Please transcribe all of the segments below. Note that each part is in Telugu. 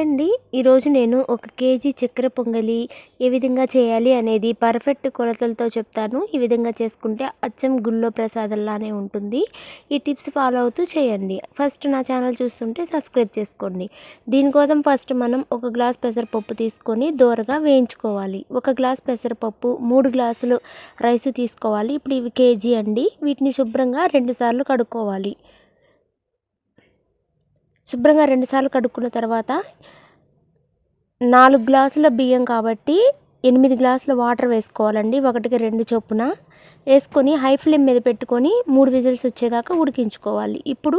హాయ్ అండి ఈరోజు నేను ఒక కేజీ చక్కెర పొంగలి ఏ విధంగా చేయాలి అనేది పర్ఫెక్ట్ కొలతలతో చెప్తాను. ఈ విధంగా చేసుకుంటే అచ్చం గుళ్ళో ప్రసాదంలానే ఉంటుంది. ఈ టిప్స్ ఫాలో అవుతూ చేయండి. ఫస్ట్ నా ఛానల్ చూస్తుంటే సబ్స్క్రైబ్ చేసుకోండి. దీనికోసం ఫస్ట్ మనం ఒక గ్లాస్ పెసరపప్పు తీసుకొని దోరగా వేయించుకోవాలి. ఒక గ్లాస్ పెసరపప్పు మూడు గ్లాసులు రైసు తీసుకోవాలి. ఇప్పుడు ఇవి కేజీ అండి. వీటిని శుభ్రంగా రెండుసార్లు కడుక్కోవాలి. శుభ్రంగా రెండుసార్లు కడుక్కున్న తర్వాత నాలుగు గ్లాసుల బియ్యం కాబట్టి ఎనిమిది గ్లాసుల వాటర్ వేసుకోవాలండి. ఒకటికి రెండు చొప్పున వేసుకొని హై ఫ్లేమ్ మీద పెట్టుకొని మూడు విజిల్స్ వచ్చేదాకా ఉడికించుకోవాలి. ఇప్పుడు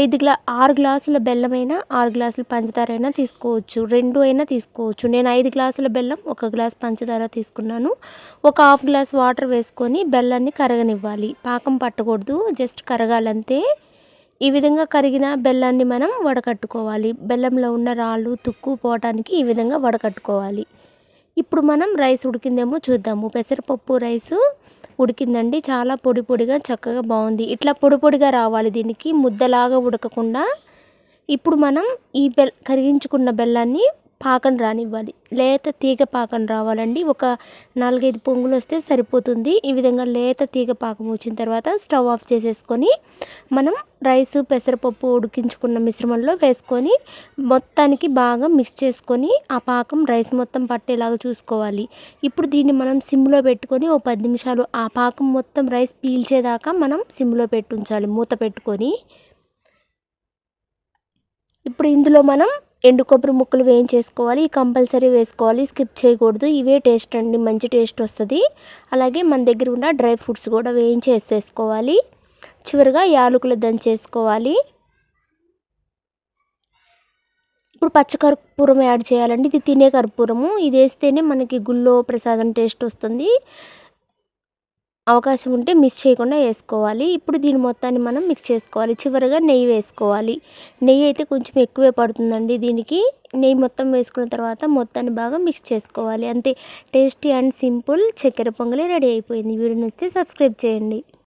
ఐదు గ్లా ఆరు గ్లాసుల బెల్లమైనా ఆరు గ్లాసుల పంచదార అయినా తీసుకోవచ్చు. రెండు అయినా తీసుకోవచ్చు. నేను ఐదు గ్లాసుల బెల్లం ఒక గ్లాస్ పంచదార తీసుకున్నాను. ఒక హాఫ్ గ్లాస్ వాటర్ వేసుకొని బెల్లాన్ని కరగనివ్వాలి. పాకం పట్టకూడదు. జస్ట్ కరగాలంతే ఈ విధంగా కరిగిన బెల్లాన్ని మనం వడకట్టుకోవాలి. బెల్లంలో ఉన్న రాళ్ళు తుక్కు పోవటానికి ఈ విధంగా వడకట్టుకోవాలి. ఇప్పుడు మనం రైస్ ఉడికిందేమో చూద్దాము. పెసరపప్పు రైసు ఉడికిందండి. చాలా పొడి పొడిగా చక్కగా బాగుంది. ఇట్లా పొడి పొడిగా రావాలి దీనికి. ముద్దలాగా ఉడకకుండా. ఇప్పుడు మనం ఈ బెల్ కరిగించుకున్న బెల్లాన్ని పాకం రానివ్వాలి. లేత తీగ పాకం రావాలండి. ఒక నాలుగైదు పొంగులు వస్తే సరిపోతుంది. ఈ విధంగా లేత తీగ పాకం వచ్చిన తర్వాత స్టవ్ ఆఫ్ చేసేసుకొని మనం రైస్ పెసరపప్పు ఉడికించుకున్న మిశ్రమంలో వేసుకొని మొత్తానికి బాగా మిక్స్ చేసుకొని ఆ పాకం రైస్ మొత్తం పట్టేలాగా చూసుకోవాలి. ఇప్పుడు దీన్ని మనం సిమ్లో పెట్టుకొని ఓ పది నిమిషాలు ఆ పాకం మొత్తం రైస్ పీల్చేదాకా మనం సిమ్లో పెట్టి ఉంచాలి. మూత పెట్టుకొని. ఇప్పుడు ఇందులో మనం ఎండు కొబ్బరి ముక్కలు వేయించేసుకోవాలి కంపల్సరీ వేసుకోవాలి స్కిప్ చేయకూడదు. ఇవే టేస్ట్ అండి మంచి టేస్ట్ వస్తుంది. అలాగే మన దగ్గర ఉన్న డ్రై ఫ్రూట్స్ కూడా వేయించి వేసేసుకోవాలి చివరిగా యాలకులు దంచేసుకోవాలి ఇప్పుడు పచ్చకర్పూరం యాడ్ చేయాలండి ఇది తినే కర్పూరము. ఇది వేస్తేనే మనకి గుళ్ళో ప్రసాదం టేస్ట్ వస్తుంది. అవకాశం ఉంటే మిక్స్ చేయకుండా వేసుకోవాలి. ఇప్పుడు దీని మొత్తాన్ని మనం మిక్స్ చేసుకోవాలి. చివరిగా నెయ్యి వేసుకోవాలి. నెయ్యి అయితే కొంచెం ఎక్కువే పడుతుందండి దీనికి. నెయ్యి మొత్తం వేసుకున్న తర్వాత మొత్తాన్ని బాగా మిక్స్ చేసుకోవాలి. అంతే. టేస్టీ అండ్ సింపుల్ చక్కెర పొంగలి రెడీ అయిపోయింది. వీడియో నచ్చితే సబ్స్క్రైబ్ చేయండి.